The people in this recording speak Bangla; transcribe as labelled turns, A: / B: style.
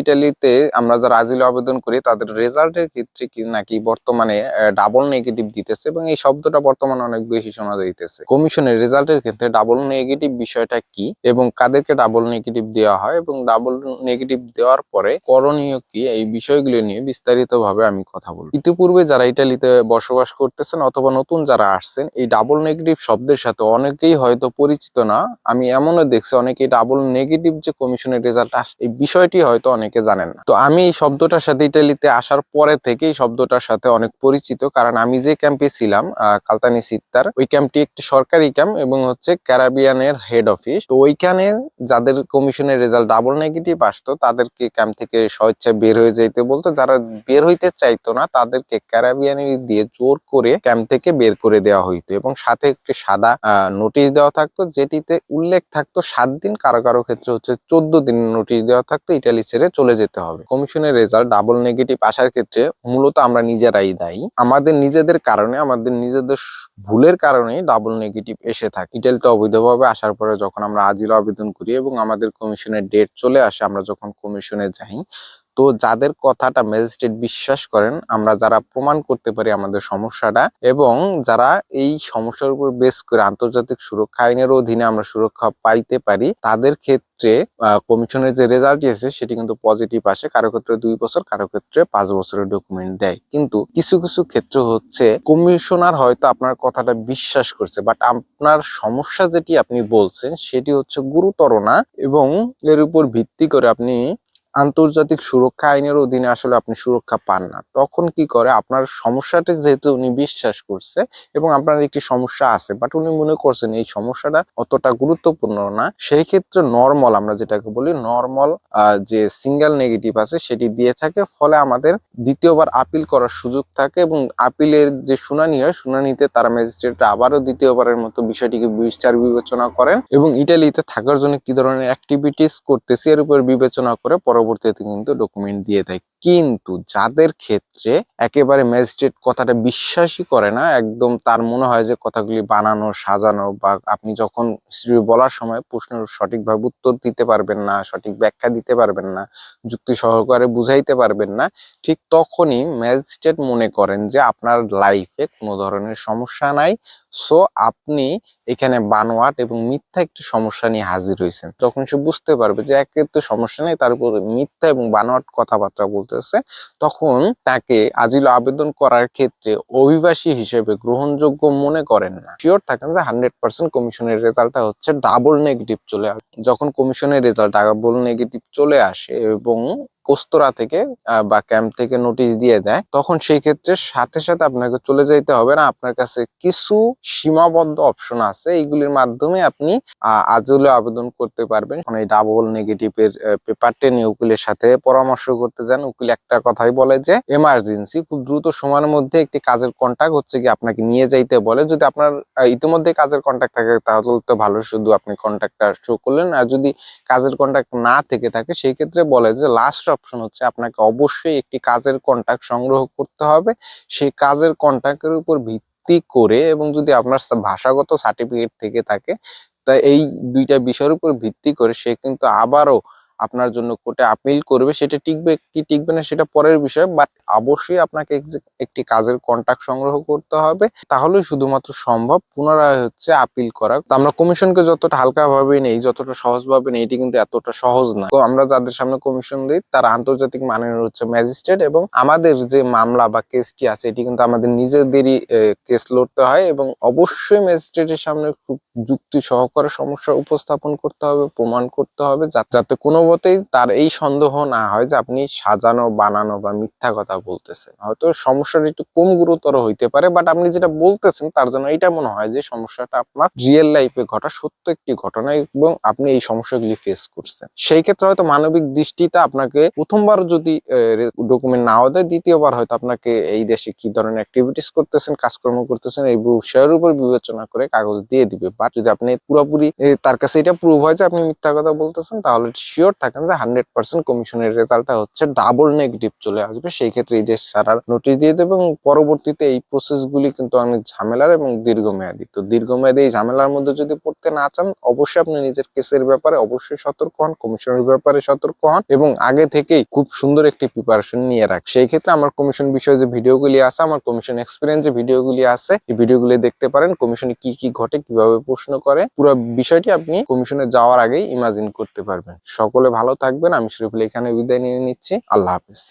A: ইটালিতে আমরা যারা আজিলে আবেদন করি, তাদের রেজাল্টের ক্ষেত্রে কি নাকি বর্তমানে ডাবল নেগেটিভ দিতেছে এবং এই শব্দটা বর্তমানে অনেক বেশি শোনা যাইতেছে। কমিশনের রেজাল্টের ক্ষেত্রে ডাবল নেগেটিভ বিষয়টা কি এবং কাদেরকে ডাবল নেগেটিভ দেওয়া হয় এবং ডাবল নেগেটিভ দেওয়ার পরে করণীয় কি, এই বিষয়গুলো নিয়ে বিস্তারিত ভাবে আমি কথা বলব। ইতিপূর্বে যারা ইটালিতে বসবাস করতেছেন অথবা নতুন যারা আসছেন, এই ডাবল নেগেটিভ শব্দের সাথে অনেকেই হয়তো পরিচিত না। আমি এমনও দেখছি, অনেকেই ডাবল নেগেটিভ যে কমিশনের রেজাল্ট আসে এই বিষয়টি হয়তো অনেকে জানেন না। তো আমি এই শব্দটার সাথে ইটালিতে আসার পরে থেকেই শব্দটার সাথে অনেক পরিচিত, কারণ আমি যে ক্যাম্পে ছিলাম কালতানি সিত্তার, ওই ক্যাম্পটি একটি সরকারি ক্যাম্প এবং হচ্ছে ক্যারাবিয়ানের হেড অফিস তো ওইখানে যাদের কমিশনের রেজাল্ট ডাবল নেগেটিভ আসতো, তাদেরকে ক্যাম্প থেকে স্বেচ্ছায় বের হয়ে যাইতে বলতো। যারা বের হইতে চাইতো না, তাদেরকে ক্যারাবিয়ানি দিয়ে জোর করে ক্যাম্প থেকে বের করে দেওয়া হইতো এবং সাথে একটি সাদা নোটিশ দেওয়া থাকতো, যেটিতে উল্লেখ থাকতো সাত দিন কারও কারও ক্ষেত্রে হচ্ছে চোদ্দ দিন নোটিশ দেওয়া থাকতো, ইটালি ছেড়ে চলে যেতে হবে। কমিশনের রেজাল্ট ডাবল নেগেটিভ আসার ক্ষেত্রে মূলত আমরা নিজেরাই দায়ী। আমাদের নিজেদের কারণে, আমাদের নিজেদের ভুলের কারণে ডাবল নেগেটিভ এসে থাকে। ইটালিতে অবৈধভাবে আসার পরে যখন আমরা আজিল আবেদন করি এবং আমাদের কমিশনের ডেট চলে আসে, আমরা যখন কমিশনে যাই তো যাদের কথাটা ম্যাজিস্ট্রেট বিশ্বাস করেন, আমরা যারা প্রমাণ করতে পারি আমাদের সমস্যাটা এবং যারা এই সমস্যার উপর বেস করে আন্তর্জাতিক সুরক্ষা আইনের অধীনে আমরা সুরক্ষা পাইতে পারি, তাদের ক্ষেত্রে কমিশনের যে রেজাল্ট এসে সেটি কিন্তু পজিটিভ আসে। কারও ক্ষেত্রে দুই বছর, কারও ক্ষেত্রে পাঁচ বছরের ডকুমেন্ট দেয়। কিন্তু কিছু কিছু ক্ষেত্রে হচ্ছে কমিশনার হয়তো আপনার কথাটা বিশ্বাস করছে বাট আপনার সমস্যা যেটি আপনি বলছেন, সেটি হচ্ছে গুরুতর না এবং এর উপর ভিত্তি করে আপনি আন্তর্জাতিক সুরক্ষা আইনের অধীনে আসলে আপনি সুরক্ষা পান না। তখন কি করে? আপনার সমস্যাটা যেহেতু উনি বিশ্বাস করছে এবং আপনার একটি সমস্যা আছে বাট উনি মনে করছেন এই সমস্যাটা অতটা গুরুত্বপূর্ণ না। সেই ক্ষেত্রে নর্মাল আমরা যেটাকে বলি নর্মাল যে সিঙ্গেল নেগেটিভ আছে সেটি দিয়ে থাকে, ফলে আমাদের দ্বিতীয়বার আপিল করার সুযোগ থাকে এবং আপিলের যে শুনানি হয়, শুনানিতে তারা ম্যাজিস্ট্রেট আবারও দ্বিতীয়বারের মতো বিষয়টিকে বিচার বিবেচনা করেন এবং ইটালিতে থাকার জন্য কি ধরনের অ্যাক্টিভিটিস করতেছি এর উপর বিবেচনা করে পরবর্তীতে কিন্তু ডকুমেন্ট দিয়ে দেয়। কিন্তু যাদের ক্ষেত্রে একেবারে ম্যাজিস্ট্রেট কথাটা বিশ্বাসই করে না, একদম তার মনে হয় যে কথাগুলি বানানো, সাজানো বা আপনি যখন হিস্ট্রি বলার সময় প্রশ্নের সঠিকভাবে উত্তর দিতে পারবেন না, সঠিক ব্যাখ্যা দিতে পারবেন না, যুক্তি সহকারে বুঝাইতে পারবেন না, ঠিক তখনই ম্যাজিস্ট্রেট মনে করেন যে আপনার লাইফে কোনো ধরনের সমস্যা নাই। সো আপনি এখানে বানোয়াট এবং মিথ্যা একটি সমস্যা নিয়ে হাজির হয়েছেন। তখন সে বুঝতে পারবে যে একে তো সমস্যা নেই, তার উপর মিথ্যা এবং বানোয়াট কথাবার্তা বলতেছে তখন তাকে আজিল আবেদন করার ক্ষেত্রে অভিবাসী হিসেবে গ্রহণযোগ্য মনে করেন না। শিওর থাকেন যে হান্ড্রেড পার্সেন্ট কমিশনের রেজাল্টটা হচ্ছে ডাবল নেগেটিভ চলে আসে যখন কমিশনের রেজাল্ট ডাবল নেগেটিভ চলে আসে এবং কোস্তরা থেকে বা ক্যাম্প থেকে নোটিশ দিয়ে দেয়, তখন সেই ক্ষেত্রে সাথে সাথে আপনাকে চলে যাইতে হবে না। আপনার কাছে কিছু সীমাবদ্ধ অপশন আছে, এইগুলির মাধ্যমে আপনি আজলে আবেদন করতে পারবেন। এখন এই ডাবল নেগেটিভের পেপারটা নিয়ে উকিলের সাথে পরামর্শ করতে যান। উকিল একটা কথাই বলে যে এমার্জেন্সি খুব দ্রুত সময়ের মধ্যে একটি কাজের কন্ট্যাক্ট হচ্ছে কি, আপনাকে নিয়ে যাইতে বলে। যদি আপনার ইতিমধ্যে কাজের কন্ট্যাক্ট থাকে, তাহলে তো ভালো, শুধু আপনি কন্ট্যাক্টটা শো করলেন। আর যদি কাজের কন্ট্যাক্ট না থেকে থাকে, সেই ক্ষেত্রে বলে যে লাস্ট অপশন হচ্ছে আপনাকে অবশ্যই একটি কাজের কন্ট্যাক্ট সংগ্রহ করতে হবে। সেই কাজের কন্ট্যাক্টের উপর ভিত্তি করে এবং যদি আপনার ভাষাগত সার্টিফিকেট থেকে থাকে, তা এই দুইটা বিষয়ের উপর ভিত্তি করে সে কিন্তু আবারও আপনার জন্য কোর্টে আপিল করবে, সেটা টিকবে, কি টিকবে না সেটা পরের বিষয় বাট অবশ্যই আপনাকে একটি কাজের কন্ট্যাক্ট সংগ্রহ করতে হবে। তাহলে শুধুমাত্র সম্ভব পুনরায় হচ্ছে আপিল করা। তো আমরা কমিশনকে যতটা হালকা ভাবে নেই, যতটা সহজ ভাবে নেই, এটি কিন্তু এতটা সহজ না। তো আমরা যাদের সামনে কমিশন দিই, তারা আন্তর্জাতিক মানের হচ্ছে ম্যাজিস্ট্রেট এবং আমাদের যে মামলা বা কেসটি আছে, এটি কিন্তু আমাদের নিজেদেরই কেস লড়তে হয় এবং অবশ্যই ম্যাজিস্ট্রেটের সামনে খুব যুক্তি সহকারে সমস্যা উপস্থাপন করতে হবে, প্রমাণ করতে হবে যাতে কোনো মতেই তার এই সন্দেহ না হয় যে আপনি সাজানো, বানানো বা মিথ্যা কথা বলতেছেন। হয়তো সমস্যাটা একটু কম গুরুতর হইতে পারে বাট আপনি যেটা বলতেছেন তার জন্য এটা মনে হয় যে সমস্যাটা আপনার রিয়েল লাইফে ঘটা সত্য একটি ঘটনা এবং আপনি এই সমস্যাগুলি ফেস করছেন। সেই ক্ষেত্রে হয়তো মানবিক দৃষ্টিতে আপনাকে প্রথমবার যদি ডকুমেন্ট নাও দেয়, দ্বিতীয়বার হয়তো আপনাকে এই দেশে কি ধরনের অ্যাক্টিভিটিস করতেছেন, কাজকর্ম করতেছেন, এই বিষয়ের উপর বিবেচনা করে কাগজ দিয়ে দিবে। বাট যদি আপনি পুরোপুরি তার কাছে এটা প্রুভ হয় যে আপনি মিথ্যা কথা বলতেছেন, তাহলে শিওর শিওর থাকেন যে হান্ড্রেড পার্সেন্ট কমিশনের রেজাল্টটা হচ্ছে ডাবল নেগেটিভ চলে আসবে। সেই ক্ষেত্রে এই দেশ ছাড়ার নোটিশ দিয়ে দেবে এবং পরবর্তীতে এই প্রসেসগুলি কিন্তু অনেক ঝামেলার এবং দীর্ঘমেয়াদী। তো দীর্ঘমেয়াদী এই ঝামেলার মধ্যে যদি পড়তে না চান, অবশ্যই আপনি নিজের কেসের ব্যাপারে অবশ্যই সতর্ক হন কমিশনের ব্যাপারে সতর্ক হন এবং আগে থেকেই খুব সুন্দর একটি প্রিপারেশন নিয়ে রাখ। সেই ক্ষেত্রে আমার কমিশন বিষয়ে যে ভিডিওগুলি আছে, আমার কমিশন এক্সপিরিয়েন্স যে ভিডিওগুলি আছে, এই ভিডিওগুলি দেখতে পারেন কমিশনে কি কি ঘটে, কীভাবে প্রশ্ন করে, পুরো বিষয়টি আপনি কমিশনে যাওয়ার আগেই ইমাজিন করতে পারবেন। সকলে ভালো থাকবেন। আমি শরীফুল এখানে বিদায় নিয়ে নিচ্ছি। আল্লাহ হাফিজ।